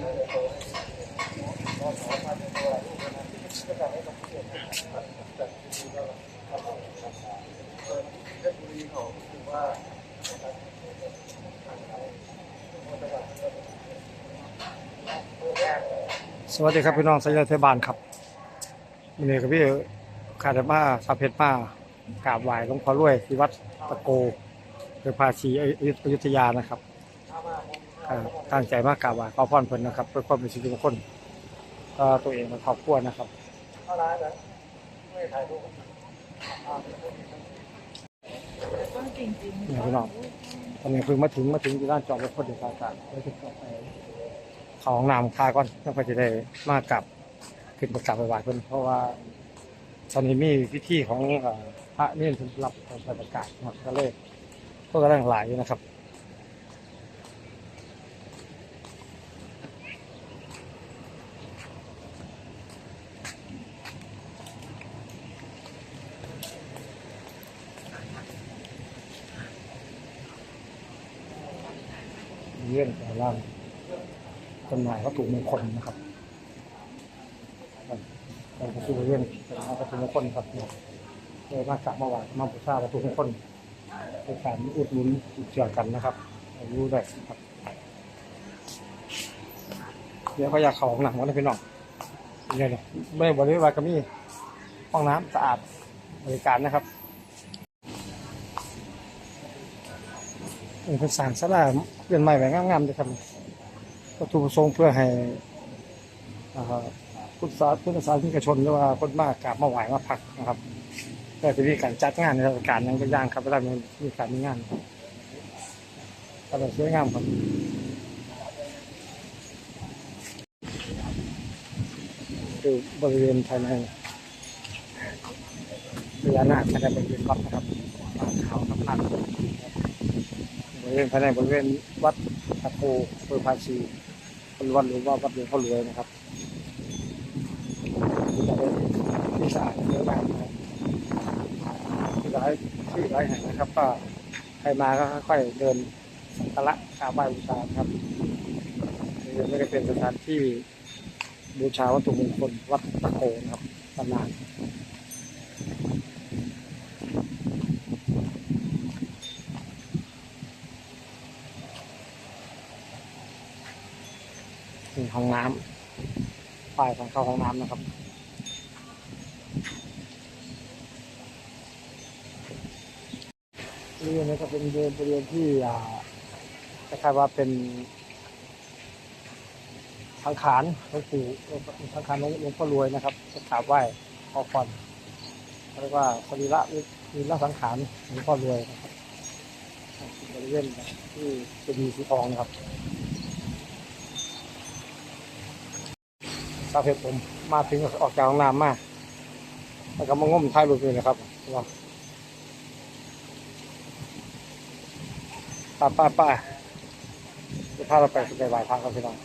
สวัสดีครับพี่น้องสาเทศบาลครับวันนี้กับพี่คาดมาสาเพชรมากราบไหว้หลวงพ่อรวยที่วัดตะโกเรือภาชีอยุอยุธยานะครับ ตั้งใจมากราบไหว้ขอพรเพิ่นนะครับเพื่อความเป็นสิริมงคลก็ตัวเองและครอบครัวนะครับเนี่ยพี่น้องตอนนี้เพิ่งมาถึงมาถึงที่ด้านจอดรถพอดีครับแล้วจะไปเขาห้องน้ำคาก่อนแล้วก็จะได้มากลับขึ้นประกาศไปไหวเพิ่นเพราะว่า ตอนนี้มีพิธีของพระนี่สำหรับไปประกาศนะก็เลยก็กำลังหลายอยู่นะครับ เรื่องแต่ล่างต้นไม้วัตถุมงคลนะครับเราจะซื้อเรื่องต้นวัตถุมงคลครับเนี่ยเลยมากราบมาไหว้มาบูชาวัตถุมงคลเป็นการอุดหนุนอุดเชื่อกันนะครับรู้ได้ครับ เดี๋ยวก็อยากเข้าห้องน้ำกันนะพี่น้องเนี่ยเนี่ยไม่บริวารก็มีห้องน้ำสะอาดบริการนะครับ เป็นสร้างสลาเปลี่ยนใหม่แบบงามๆเลยครับวัตถุประสงค์เพื่อให้พุทธศาสพุทธศาสนิกชนหรือว่าคนมากกราบมาไหว้มาพักนะครับเพื่จะมีการจัดงานในเทศกาลนั้นก็ย่างครับเวลามีมีการมีงานก็จะสวยงามครับคือบริเวณภายในพญานาคภายในบริเวณวัดนะครับป่าเขาครับพันบ ริเวณภายในบริเวณวัดตะโพอำเภอภาชีเป็นวัดหรือว่าวัดหลวงพ่อรวยนะครับจะเป็นที่สะอาดเยอะมากนะครับที่หลายที่หลายแห่งนะครับก็ใครมาก็ค่อยเดินสักการะกราบไหว้บูชาครับไม่ได้เป็นสถานที่บูชาวัตถุมงคลวัดตะโพนะครับตำนาน น้ำป้ายทางเข้าห้องน้ำนะครับบริเวณนี้ก็เป็นบริเวณที่อ่าคล้ายๆว่าเป็นสังขารหลวงปู่สังขารหลวงพ่อรวยนะครับก็กราบไหว้ขอพรเรียกว่าสรีระมีละสังขารหลวงพ่อรวยนะครับบริเวณที่เจะมีสีทองนะครับ สาเหตุผมมาถึงออกจากห้องน้ำมาแล้วก็มางมท้ายรถเลยนะครับว่าป้าป้าป้าจะพาเราไปไปไหว้พระกันพี่น้อง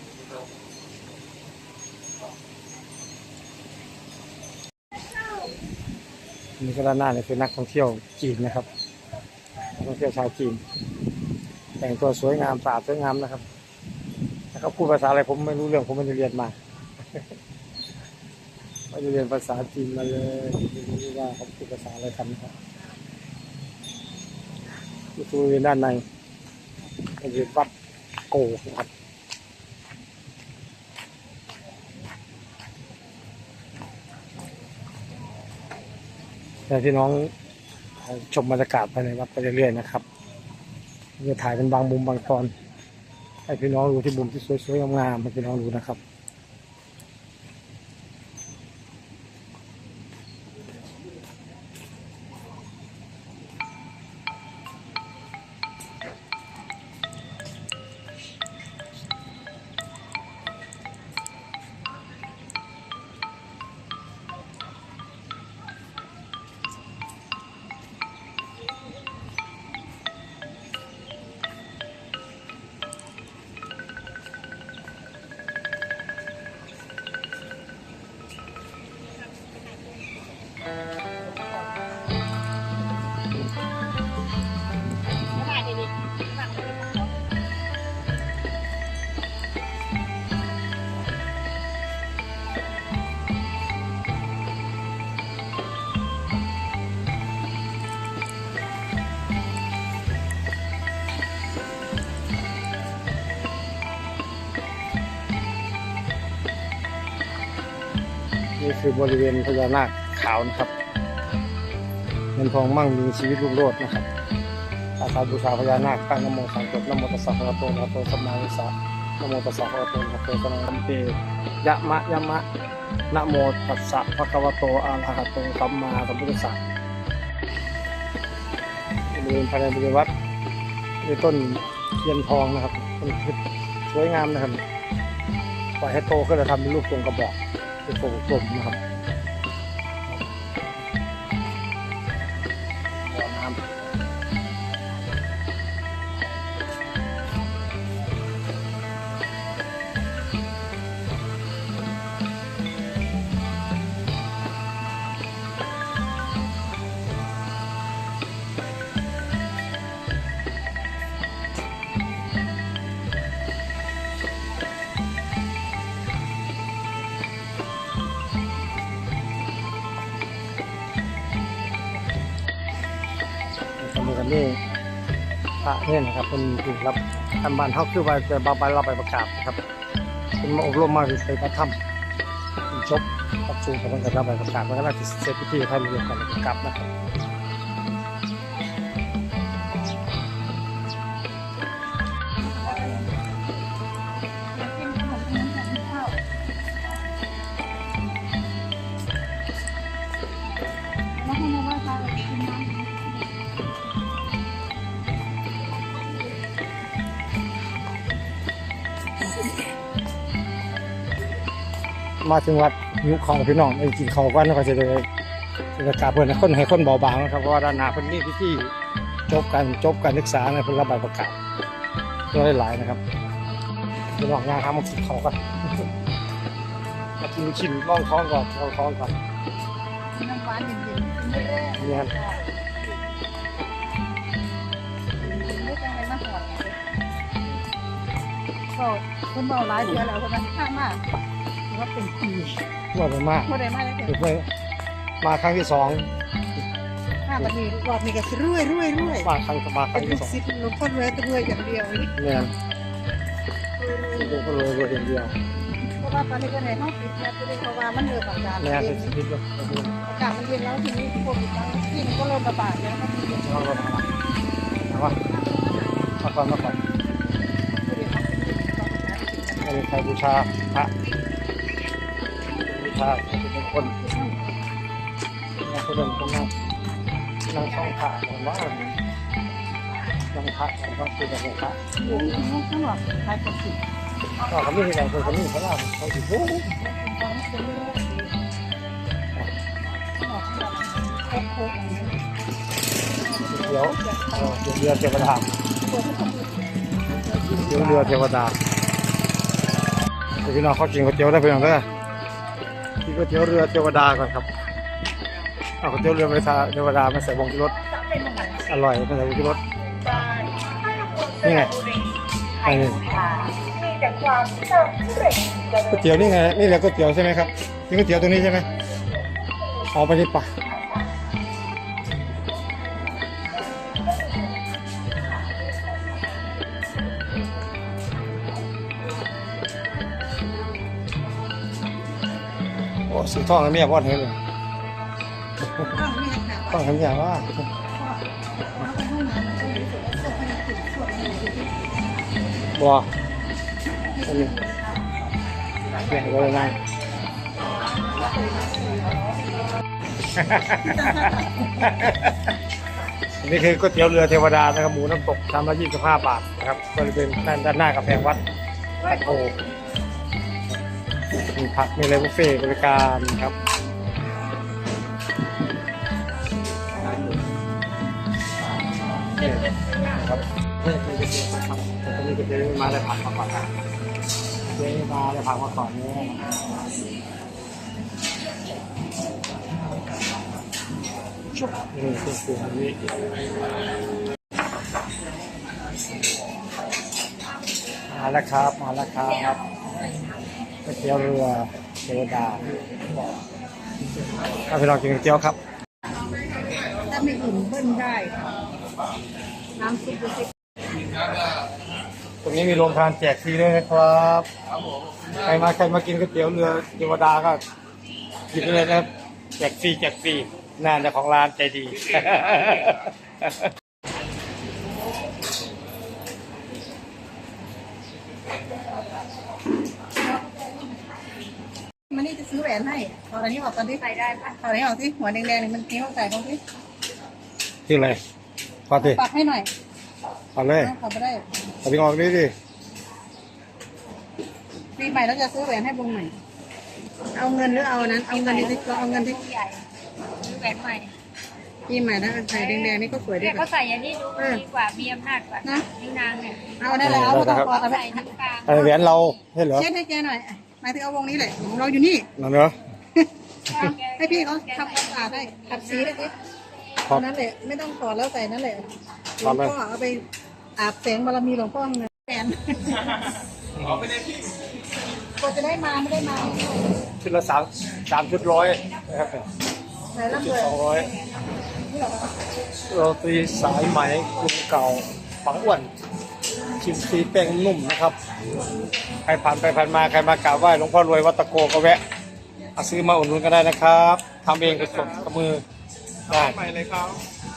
นี่ก็ด้านหน้าเนี่ยคือนักท่องเที่ยวจีนนะครับนักท่องเที่ยวชาวจีน แต่งตัวสวยงามสะอาดสวยงามนะครับถ้าเขาพูดภาษาอะไรผมไม่รู้เรื่องผมไม่ได้เรียนมา ไม่ได้เรียนภาษาจีนมาเลยไม่รู้ว่าเขาพูดภาษาอะไรกันครับนี่คือบริเวณด้านในบริเวณวัดโกครับแต่พี่น้องชมบรรยากาศภายในวัดไปเรื่อยๆนะครับจะถ่ายเป็นบางมุมบางตอน ให้พี่น้องดูที่มุมที่สวยๆงามๆให้พี่น้องดูนะครับ คือบริเวณพญานาคขาวนะครับเงินทองมั่งมีชีวิตรุ่งโรจน์นะครับอาคาบูชาพญานาคตั้งนโมสามจบนโมตัสสะภะคะโตอะระหะโตสัมมาสัมพุทธัสสะนโมตัสสะภะคะโตอะโตสัมมาสัมพุทธัสสะยะมะยะมะนะโมตัสสะภะคะวโตอะระหะโตสัมมาสัมพุทธัสสะบริเวณภายในบริเวณวัดมีต้นเทียนทองนะครับต้นเพชรสวยงามนะครับปล่อยให้โตขึ้นแล้วทำเป็นรูปทรงกระบอก เป็นทรงกลมนะครับบ่ เนี่ยนะครับเป็นผู้รับทำบ้านเท่าคือว่าจะบาบาเราไปประกาศครับเป็นมาอบรมมาคือไปพระถ้ำเป็นจบปักสูงกับมันก็รับไปประกาศมันก็น่าจะเสร็จพิธีให้เรียนกันกลับนะครับ มาถึงวัดยุคของพี่น้องไอ้กินเขาวก่อนแล้วก็จะได้จะกราบเพื่อนให้คนให้คนเบาบางนะครับเพราะว่าด้านหน้าเพิ่นนี่พิธีจบการจบการศึกษานะเพิ่นรับใบประกาศตัวหลายๆนะครับพี่น้องงานทำมากินเขาวกันมากินชิ้นล่องท้องก่อนล่องท้องก่อนน้ำหวานเย็นๆไม่ได้นี่ครับไม่ต้องอะไรมาหอดก็คนเบาหลายเดือนแล้วคนนั้นข้างมาก ว่าเป็นปีรอบมากคนใดมาแล้วคือเพื่อมาครั้งที่สองห้าบัดนี้รอบนี้ก็รวยรวยรวยมาครั้งมาคเป็รั้นงลูที่กสองศิษย์หลวงพ่อรวยแต่รวยอย่างเดียวเลยเนี่ยดูก็เลยรวยอย่างเดียวเพราะว่าตอนนี้ก็ในห้องปิดแล้วเพราะว่ามันเริ่มอาการแม่เย็เป็นนชีวิตเลยอากาศมันเย็นแล้วทีนี้โควิดที่มันก็เริ่มระบาดแล้วก็มีเด็กเอาละเอาว่ามาก่อนมาก่อนอันนี้ใครบูชาพระ บูชาเป็นคนนั่งคนเดินคนนั่งนั่งช่องพระผมว่านั่งพระผมก็คือแบบพระอยู่ข้างหลังใครคนสิก็เขาไม่เห็นอะไรคนคนนี้เขาเล่าเขาถือโอ้เดี๋ยวเออเรือเทวดาเดี๋ยวเรือเทวดาพี่น้องเขากินก๋วยเตี๋ยวได้เพียงเด้อ ก๋วยเตี๋ยวเรือเทวดาก่อนครับเอาก๋วยเตี๋ยวเรือไปทาเทวดามาใส่วงที่รถอร่อยมาใส่วงที่รถนี่ไงไอ้นี่ก๋วยเตี๋ยวนี่ไงนี่แหละก๋วยเตี๋ยวใช่ไหมครับนี่ก๋วยเตี๋ยวตัวนี้ใช่ไหมเอาไปนี่ปะ ทองแล้วเมียบอดเห็นเลยต้องเห็นอย่างว่าบัวอันนี้แบ่งก็เลยนั่งอันนี้คือก๋วยเตี๋ยวเรือเทวดานะครับหมูน้ำตกชามละยี่สิบห้าบาทนะครับบริเวณด้านด้านหน้ากำแพงวัดตะโก มีผักมีอะไรบุฟเฟ่บริการครับนี่ครับนี่คือก๋วยเตี๋ยวครับตอนนี้ก๋วยเตี๋ยวมาได้ผักมาก่อนนะเจ๊มาได้ผักมาก่อนเนี่ยชุบนี่คือเครื่องนี้มาแล้วครับ มาแล้วครับ ก๋วยเตี๋ยวเรือเทวดาถ้าไปลองกินก๋วยเตี๋ยวครับถ้าไม่อิ่มเบิ้ลได้ น้ำซุปดูสิตรงนี้มีโรงทานแจกฟรีด้วยนะครับใครมาใครมากินก๋วยเตี๋ยวเรือเทวดาก็กินเลยนะครับแจกฟรีแจกฟรีนานเจ้าของร้านใจดี มันนี่จะซื้อแหวนให้ตอนนี้ออกตอนที่ใส่ได้ปะตอนนี้ออกสิหัวแดงๆนี่มันนิ้วใส่ตรงที่ที่อะไรพอดิปักให้หน่อยเอาเลยเอาเขาไปได้เอาไปออกนี่ดิปีใหม่เราจะซื้อแหวนให้วงใหม่ เอาเงินหรือเอานั้น เอาเงินที่เราเอาเงินที่ใหญ่ซื้อแหวนใหม่ปีใหม่ถ้าใส่แดงๆนี่ก็สวยดีเนี่ยแบเขาบใส่อย่างนี้ดูดีกว่ามีอำนาจกว่านะนิ้วนางเนี่ยเอาได้เลยเอาไปต่อเอาไปใส่นิ้วกลางไอแหวนเราใช่เหรอเช็ดให้แกหน่อยห มายถึงเอาวงนี้แหละของเราอยู่นี่นั่นเหรอให้พี่เขาทำความสะอาดให้ขัดสีได้สิครัเอาบนั่นแหละไม่ต้องถอดแล้วใส่นั่นแหละหลถอวดงเลยพ่อเอาไปอาบแสงบารมีหลวงพ่อเงินแฟนกว่าจะได้มาไม่ได้มาชุดละสามสามชุดร้อยนะครับไหนร่ำชุรดวยสองร้อยนี่เหรอโรตีสายไหมกรุงเก่าฝังอ้วน ชิมซีแป้งนุ่มนะครับ ใครผ่านไปผ่านมาใครมากราบไหว้หลวงพ่อรวยวัดตะโกก็แวะเอาซื้อมาอุดหนุนก็ได้นะครับทำเองสดๆกับมือได้ใหม่เลยครับ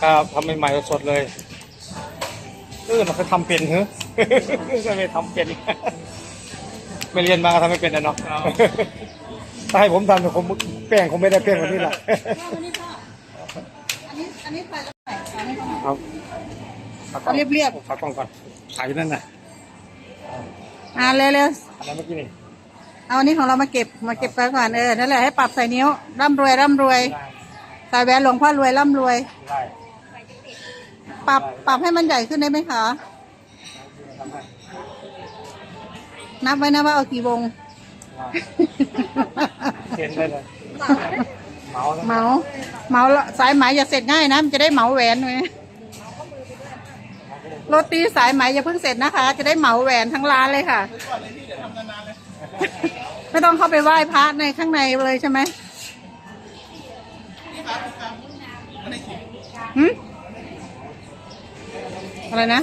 ครับทำใหม่ๆสดๆเลยเออมันเคยทำเป็นเหรอก็ไม่ทำเป็น ไม่เรียนมาก็ทำไม่เป็นนะเนาะถ้าให้ผมทำเนี่ยผมแป้งคงไม่ได้แป้งแบบนี้แหละอันนี้พ่ออันนี้อันนี้ใส่แล้วใส่อันนี้พ่อครับ เอาเรียบฝากกล้องก่อน ถ่ายอยู่นั่นน่ะอ่าเร็วอันนั้นเมื่อกี้นี่ๆเอาอันนี้ของเรามาเก็บมาเก็บไปก่อนเออนั่นแหละให้ปรับใส่นิ้วร่ำรวยร่ำรวยได้ใส่แหวนหลวงพ่อรวยร่ำรวย ได้ปรับปรับให้มันใหญ่ขึ้นได้ไหมคะทำให้นับไว้นะว่าเอากี่วง เซ็นได้เลยเหมาแล้วเหมาเหมาสายไหมอย่าเสร็จง่ายนะมันจะได้เหมาแหวนไง โรตีสายไหมอย่าเพิ่งเสร็จนะคะ จะได้เหมาแหวนทั้งร้านเลยค่ะ ไม่ต้องเข้าไปไหว้พระในข้างในเลยใช่ไหมหืมอะไรนะ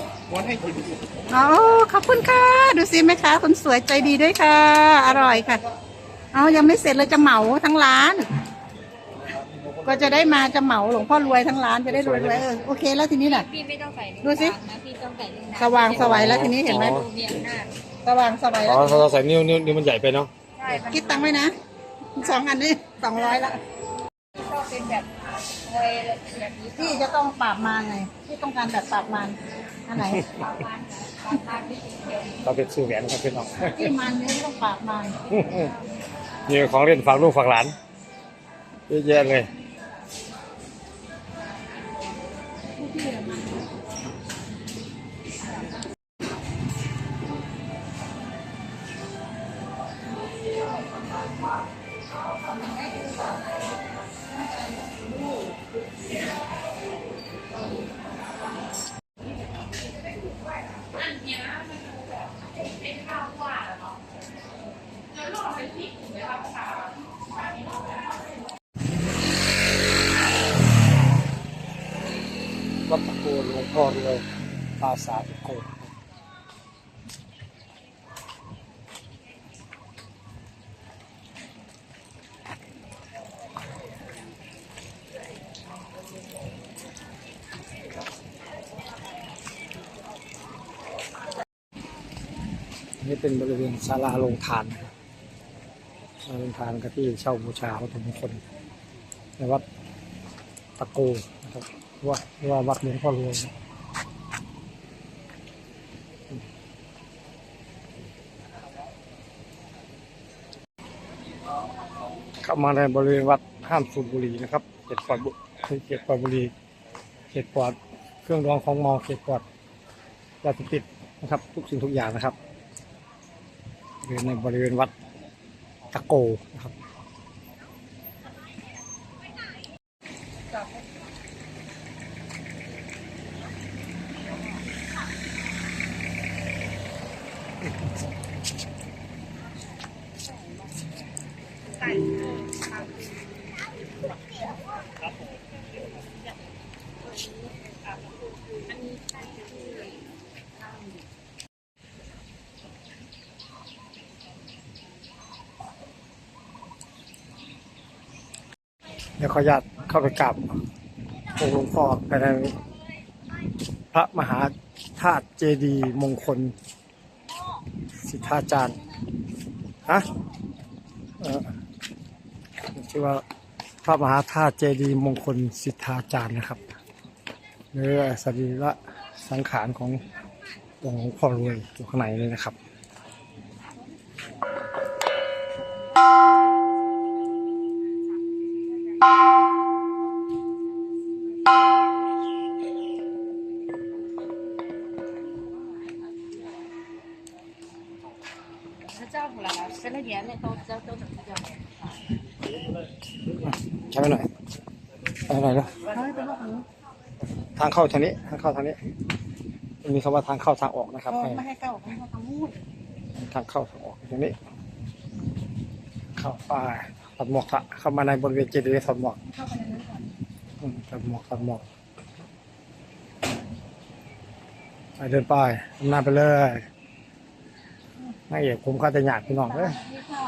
อ๋อขอบคุณค่ะ ดูสิแม่ค้าคนสวยใจดีด้วยค่ะ อร่อยค่ะ เอายังไม่เสร็จเลยจะเหมาทั้งร้าน ก็จะได้มาจะเหมาหลวงพ่อรวยทั้งร้านจะได้รวยรวยเออโอเคแล้วทีนี้น่ะ พี่ไม่ต้องใส่นิ้วดูสิ กลางนะพี่ต้องใส่นิ้วนางสว่างสวัยแล้วทีนี้เห็นไหมดูมีอำนาจสว่างสวัยอ๋แล้อวเราใส่นิ้วนิ้วนิ้วมันใหญ่ไปเนาะใช่มันคิดตังค์ไว้นะสองอันนี้สองร้อยละต้องเป็นแบบเวยแบบนี้พี่จะต้องปราบมารไงพี่ต้องการแบบปราบมารอันไหนประมาณประมาณนี้เดียวเราเป็นซื้อแหวนครับพี่น้องพี่มารนี้ต้องปราบมารนี่ของเล่นฝากลูกฝากหลานเยอะแยะเลย วัดตะโกหลวงพ่อรวยภาษาตะโกนี่เป็นบริเวณศาลาลงทานนะครับศาลาลงทานก็ที่เช่าบูชาวัตถุมงคลในวัดตะโกนะครับ ว่าว่าวัดหลวงพ่อรวยเข้ามาในบริเวณวัดห้ามสูบบุหรี่นะครับเขตปลอดบุเขตปลอดบุหรี่เขตปลอดเครื่องรองของเมอเขตปลอดยาเสพติดนะครับ ทุกสิ่งทุกอย่างนะครับบริเวณในบริเวณวัดตะโกนะครับ ขออนุญาตเข้าไปกราบองค์หลวงพ่อไปในพระมหาธาตุเจดีมงคล สิทธาจารย์ฮะชื่อว่าพระมหาธาตุเจดีมงคลสิทธาจารย์นะครับเนื้อสรีระสังขารขององค์หลวงพ่อรวยอยู่ข้างในนี่นะครับ เข้าทางนี้ทางเข้าทางนี้มันมีคำว่าทางเข้าทางออกนะครับให้ไม่ให้เก้าไม่ให้ทางมูดทางเข้าทางออกตรงนี้ เข้าไป่าถอดหมวกอะเข้ามาในบริเวณเจดีย์ถอดหมวกเข้าไปในนั้นก่อนอืมถอดหมวกถอดหมวกไปเดินไปทำหน้าไปเลยนายเอกผมก็จะหยาดพี่น้องเลยนี่ค่ะ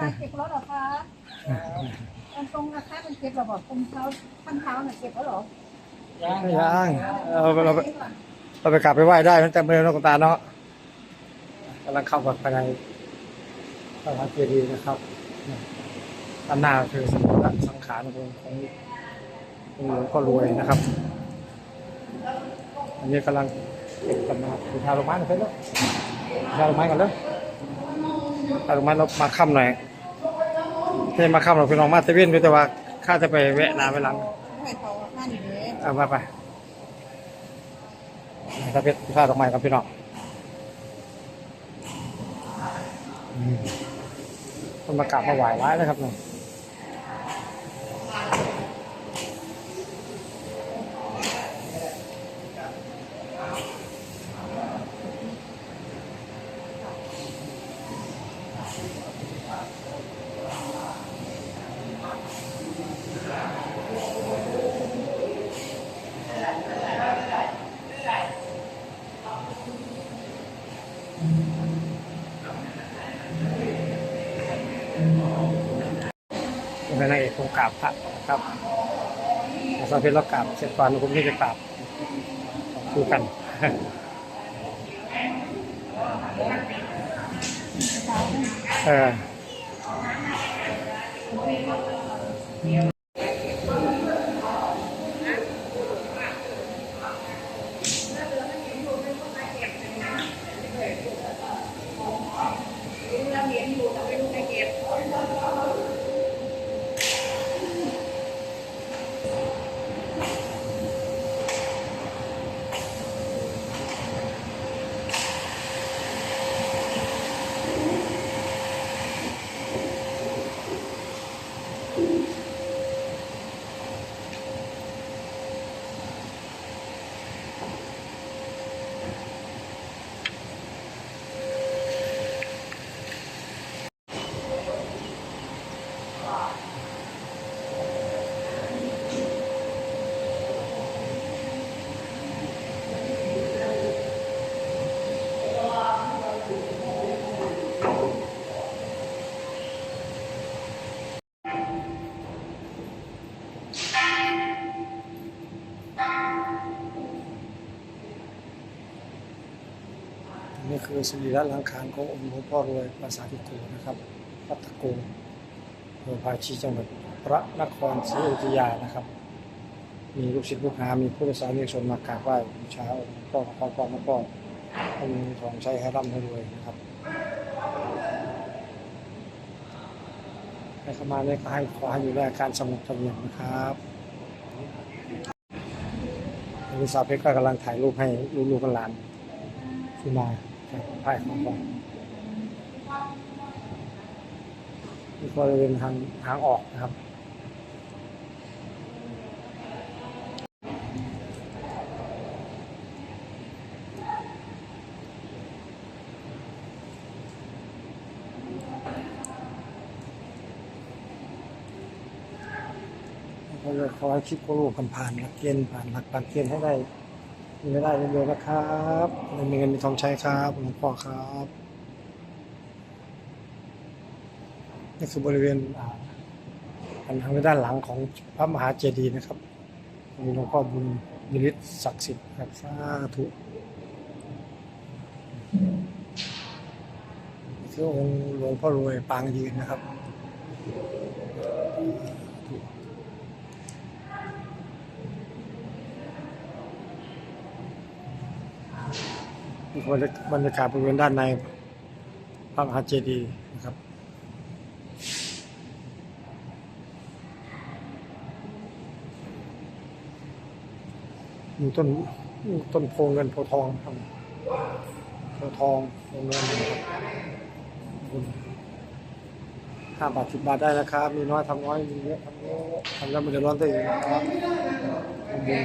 ตาเก็บรถเหรอคะตรงตรงนะคะมันเก็บเราบอกตรงเท้าข้างเท้าเนี่ยเก็บแล้วเหรอไม่ ยังเราเราไปเราไปกลับไปไหว้ได้ตั้งแต่เมื่อนกตาเนาะกำลังเข้าไปในพระธาตุเจดีย์นะครับด้านหน้าคือสมรรสังขารของของหลวงพ่อรวยนะครับ อันนี้กำลังเก็บกันนะครับดูทาลงไม้หน่อยเพื่อนลูกทาลงไม้ก่อนเลยทางลงไม้เรามาค่ำหน่อยไม่มาค่ำหรอกพี่น้องมาเตเว่นด้วยแต่ว่าข้าจะไปแวะนาไปหลัง ให้เขาห้าหนี เอามาไปถ้าเป็นผ้าดอกไม้กับพี่น้องคนมากราบมาไหว้ร้ายเลยครับเนี่ยเป็นนางเอกคงก ราบพระครับสังเพลเรากราบเสร็จก่อนผมนี่จะกราบคู่กันเออ นี่ คือสรีระลังคารขององค์หลวงพ่อรวยภาษาทิโกนะครับวัตโกอำเภอภาชีจังหวัดพระนครศรีอยุธยานะครับ มีลูกศิษย์ลูกหา มีผู้โดยสารเรียกชนมากราบไหว้บูชาองค์หลวงพ่อพรหลวงพ่อให้มีของใช้ให้ร่ำให้รวยนะครับให้เข้ามาเนี่ยก็ให้ขอให้อยู่ในอาการสงบเสงี่ยมนะครับลูกสาวเพชรก็กำลังถ่ายรูปให้ลูกๆกันหลานที่มา ถ่ายของก่อนนี่ก็เป็นทางทางออกนะครับเขาจะขอให้คลิปโคโลผ่านผ่านหลักเกณฑ์ผ่านหลักการเกณฑ์ให้ได้ มีรายได้เรื่อยๆนะครับมีเงินมีทองใช้ครับหลวงพ่อครับนี่คือบริเวณอ่าหันทางด้านหลังของพระมหาเจดีย์นะครับมีหลวงพ่อบุญยฤทธิ์ศักดิ์สิทธิ์ครับสาธุนี่คือองค์หลวงพ่อรวยปางยืนนะครับ นี่บรรยากาศบริเวณด้านในพระมหาเจดีย์นะครับมีต้นต้นโพเงินโพทองครับโพทองโพเงินห้าบาทสิบบาทได้นะครับ มีน้อยทำน้อยมีเยอะทำเยอะทำแล้วมันจะร้อนตัวเองนะครับทำบุญ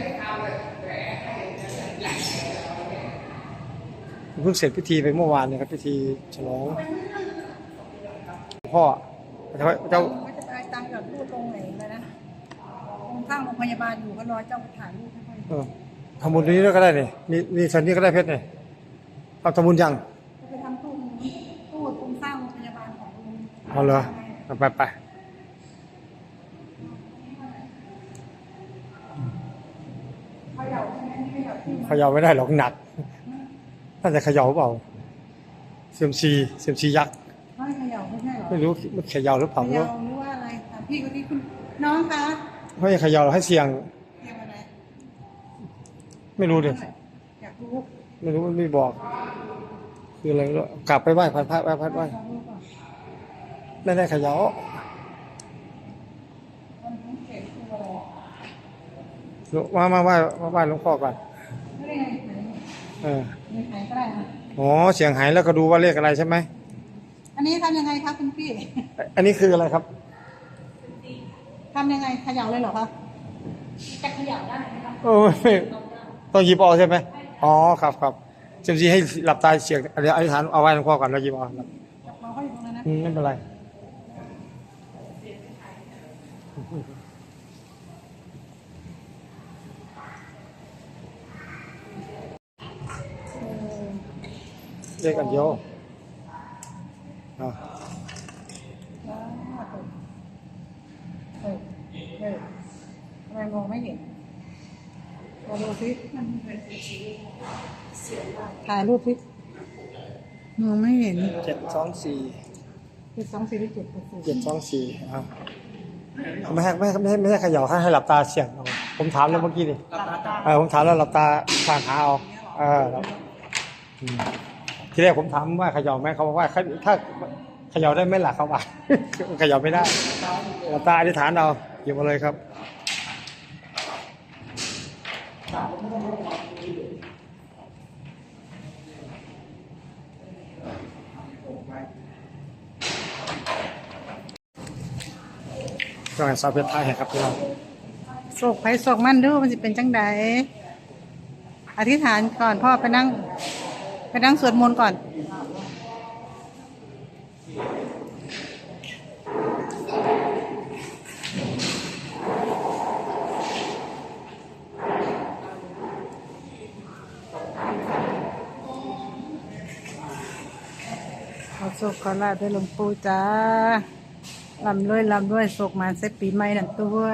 เพิ่งเสร็จพิธีไปเมื่อวานนะครับ พิธีฉลองพ่อเจ้าเจ้าไม่จะไปตังค์กับรูปตรงไหนเลยนะตรงข้างโรงพยาบาลอยู่ก็รอเจ้าไปถ่ายรูปให้ค่อยเออทำบุญตรงนี้ด้วยก็ได้เนี่ยนี่นี่ชั้นนี้ก็ได้เพชรเนี่ยเอาทำบุญยังจะไปทำตู้นี้ตู้ตรงข้างโรงพยาบาลของลุงเอาเหรอเอาไปไปเขย่าใช่ไหมเขย่าที่เขย่าไม่ได้หรอกหนัก น่าจะเขย่าเปล่าเซียมซีเซียมซียักษ์ไม่เขย่าไม่ใช่เหรอไม่รู้มันเขย่าหรือเปเขล่าไม่ย่ารู้หรือว่าอะไรถามพี่คนนี้คุณน้องคะไม่เขย่าให้เสียงเรียกอะไรไม่รู้ดิอยากรู้ไม่รู้มันไม่บอก คืออะไรไม่รู้กลับไปไหว้พระพระไหว้พระไหว้ขอรู้ก่อนไม่ได้เขย่ามันต้องเก็บตัวอะไรหลวงมามาไหว้มาไหว้หลวงพ่อก่อน ไม่ได้ไงไหนเออมีไหนก็ได้ค่ะอ๋อเสียงหายแล้วก็ดูว่าเลขอะไรใช่ไหมอันนี้ทำยังไงคะคุณพี่อันนี้คืออะไรครับทำยังไงเขย่าเลยเหรอคะจะเขย่าได้ไหมคะโอ้ไม่ต้องหยิบเอาใช่ไหมอ๋อครับครับเซียมซีให้หลับตาเสียงเดี๋ยวอธิษฐานเอาไหว้หลวงพ่อก่อนแล้วหยิบเอาครับจับมาเขาอยู่ตรงนั้นนะอืมไม่เป็นไร เลขอันเดียวอ่าเออเออทำไมมองไม่เห็นมาดูสิถ่ายรูปสิมองไม่เห็นเจ็ดสองสี่เจ็ดสองสี่หรือเจ็ดแปดสี่เจ็ดสองสี่อ่าไม่ให้ไม่ให้ไม่ให้ไม่ให้เขย่าให้ให้หลับตาเสียงเอาผมถามแล้วเมื่อกี้นี่เออผมถามแล้วหลับตาทางหาเอาเออแล้วอืม ทีแรกผมถามว่าเขย่าไหมเขาบอกว่าถ้าเขย่าได้ไหมล่ะเขาว่าเขย่าไม่ได้ตาอธิษฐานเอาหยิบมาเลยครับก็ให้สาวเพชรไทยให้ครับพี่น้องโศกไผโศกมันดูมันจะเป็นจังใดอธิษฐานก่อนพ่อไปนั่ง ไปนั่งสวดมนต์ก่อน ขอโศกขอลาบด้วยหลวงปู่จ้าลำด้วยลำด้วยโศกมาเซปีใหม่นั่นตัว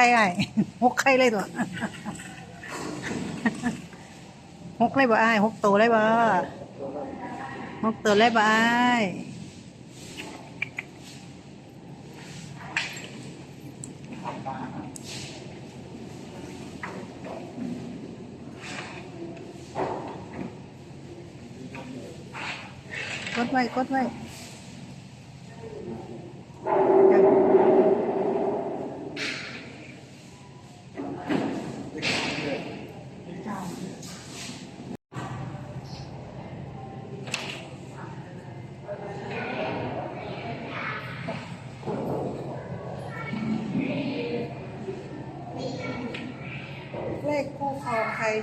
ข่ไอ้หกไข่เลยตัวหกเลยบ่ไอ้ายหกตัวเลยบ่หกตัวเลยบ่ไอ้ายกดไว้กดไว้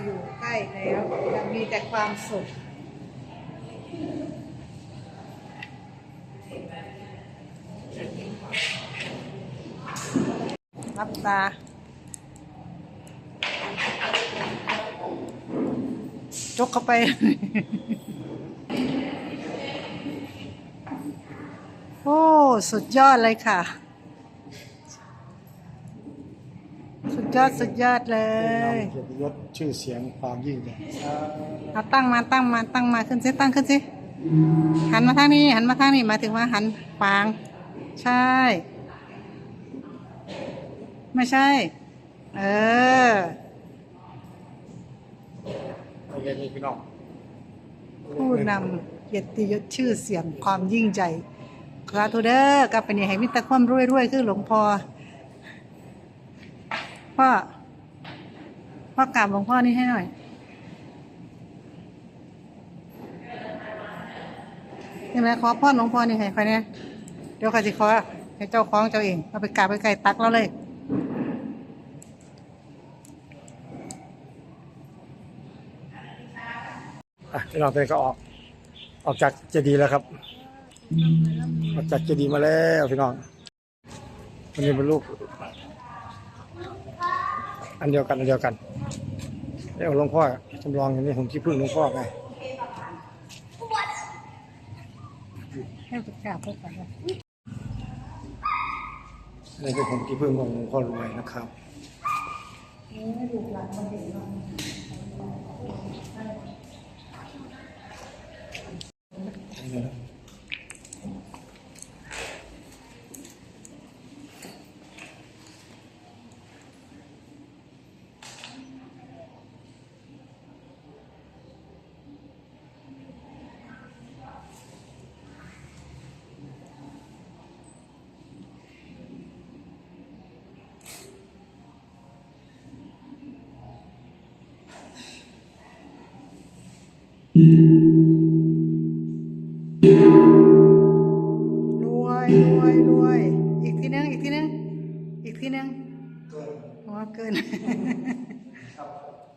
อยู่ใกล้แล้วจะมีแต่ความสุข รับตา จกเข้า ไป โอ้ สุดยอดเลยค่ะ สุดยอดสุดยอดเลยเกียรติยศชื่อเสียงความยิ่งใหญ่เอาตั้งมาตั้งมาตั้งมาขึ้นสิตั้งขึ้นสิหันมาทางนี้ หันมาทางนี้หมายถึงว่าหันฟาง ใช่ ไม่ใช่ เออ เคนี่พี่น้องผู้นำเกียรติยศชื่อเสียงความยิ่งใหญ่คราทูเดอร์กับเป็นอย่างให้มิตรความรวยรวยๆคือหลวงพ่อพ่อพ่อกราบหลวงพ่อนี่ให้หน่อยนี่แหละขอพ่อหลวงพ่อนี่ให้ใครเนี่ยเดี๋ยวใครสิขอให้เจ้าของเจ้าเองเอาไปกราบไปไกลตักเราเลย อะ พี่น้องตอนนี้ก็ออก ออกจากเจดีย์แล้วครับ ออกจากเจดีย์มาแล้วพี่น้องวันนี้เป็นรูปอันเดียวกันอันเดียวกันเดี๋ยวหลวงพ่อจำลองอย่างนี้ผมที่พึ่งหลวงพ่อไงให้ไปกราบไปก่อนนะนี่เป็นผมที่พึ่งของหลวงพ่อรวยนะครับ cara. Thank mm -hmm. you. อ๋อเกิน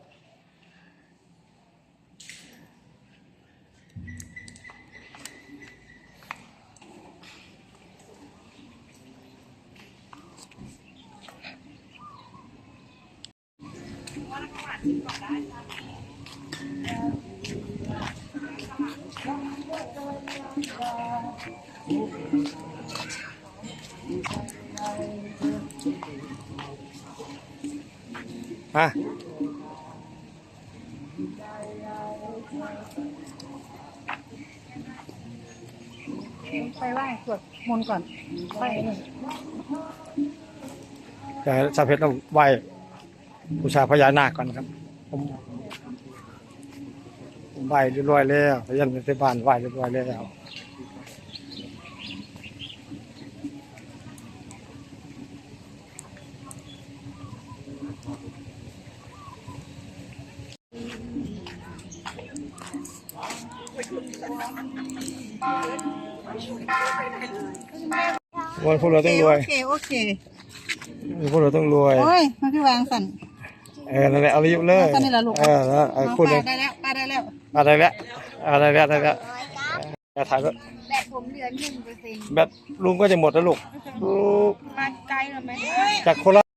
มาไปไหว้สวดมนต์ก่อนไปนี่เดี๋ยวชาวเพชรต้องไหว้บูชาพญานาคก่อนครับ ผมผมไหว้เรียบร้อยแล้วพยันเป็นบ้านไหว้เรียบร้อยแล้ว วันพวกเราต้องรวย โอเคโอเคพวกเราต้องรวย โอ้ยมาพี่วางสั่นเออนั่นแหละเอาไปอยู่เลยเอาตอนนี้เหรอลูกเออแล้วเอาคุณเลยได้แล้วป้าได้แล้วอะไรแล้วอะไรแล้วอะไรแล้วอย่าถ่ายแล้วแบตผมเหลือหนึ่งเปอร์เซ็นต์แบตลุงก็จะหมดแล้วลูกลูกมาไกลหรือไหมจากโคราช